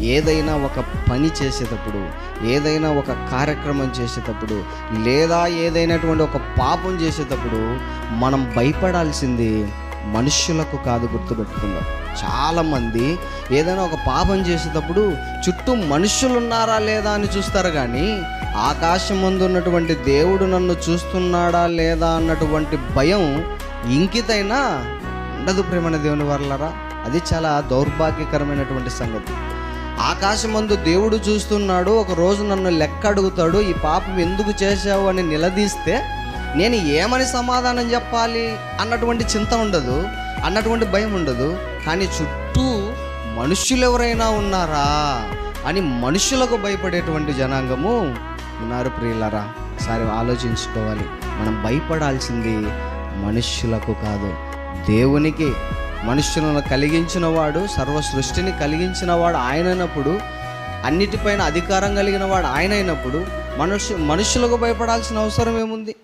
ఏదైనా ఒక పని చేసేటప్పుడు ఏదైనా ఒక కార్యక్రమం చేసేటప్పుడు లేదా ఏదైనటువంటి ఒక పాపం చేసేటప్పుడు మనం భయపడాల్సింది మనుష్యులకు కాదు గుర్తుపెట్టుకుందాం. చాలామంది ఏదైనా ఒక పాపం చేసేటప్పుడు చుట్టూ మనుషులు ఉన్నారా లేదా అని చూస్తారు కానీ ఆకాశం ముందు ఉన్నటువంటి దేవుడు నన్ను చూస్తున్నాడా లేదా అన్నటువంటి భయం ఇంకితైనా ఉండదు ప్రేమణ దేవుని వర్లరా. అది చాలా దౌర్భాగ్యకరమైనటువంటి సంగతి. ఆకాశమందు దేవుడు చూస్తున్నాడు ఒక రోజు నన్ను లెక్క అడుగుతాడు ఈ పాపం ఎందుకు చేశావు అని నిలదీస్తే నేను ఏమని సమాధానం చెప్పాలి అన్నటువంటి చింత ఉండదు అన్నటువంటి భయం ఉండదు కానీ చుట్టూ మనుష్యులు ఎవరైనా ఉన్నారా అని మనుషులకు భయపడేటువంటి జనాంగము ఉన్నారు ప్రియులరా. ఒకసారి ఆలోచించుకోవాలి. మనం భయపడాల్సింది మనుష్యులకు కాదు దేవునికి మనుష్యులను కలిగించిన వాడు సర్వ సృష్టిని కలిగించిన వాడు ఆయనైనప్పుడు అన్నిటిపైన అధికారం కలిగిన వాడు ఆయన అయినప్పుడు మనుష్యు మనుషులకు భయపడాల్సిన అవసరం ఏముంది?